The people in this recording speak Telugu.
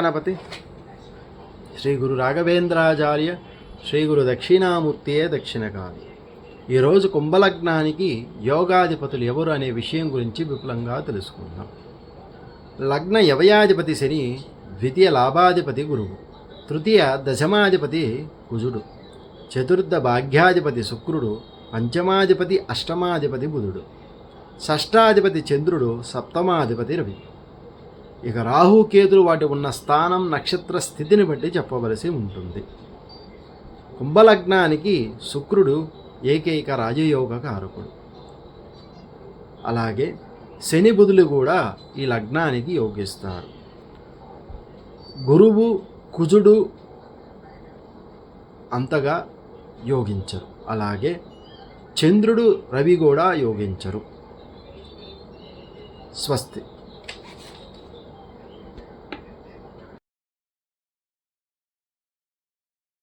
గణపతి శ్రీ గురు రాఘవేంద్రాచార్య శ్రీ గురు దక్షిణామూర్తియే దక్షిణకాలి ఈరోజు కుంభలగ్నానికి యోగాధిపతులు ఎవరు అనే విషయం గురించి విపులంగా తెలుసుకుందాం. లగ్న యవయాధిపతి శని ద్వితీయ లాభాధిపతి గురువు తృతీయ దశమాధిపతి కుజుడు చతుర్థ భాగ్యాధిపతి శుక్రుడు పంచమాధిపతి అష్టమాధిపతి బుధుడు షష్టాధిపతి చంద్రుడు సప్తమాధిపతి రవి. ఇక రాహు కేతులు వాటి ఉన్న స్థానం నక్షత్ర స్థితిని బట్టి చెప్పవలసి ఉంటుంది. కుంభలగ్నానికి శుక్రుడు ఏకైక రాజయోగ కారకుడు అలాగే శని బుధులు కూడా ఈ లగ్నానికి యోగిస్తారు. గురువు కుజుడు అంతగా యోగించరు. అలాగే చంద్రుడు రవి కూడా యోగించరు. స్వస్తి.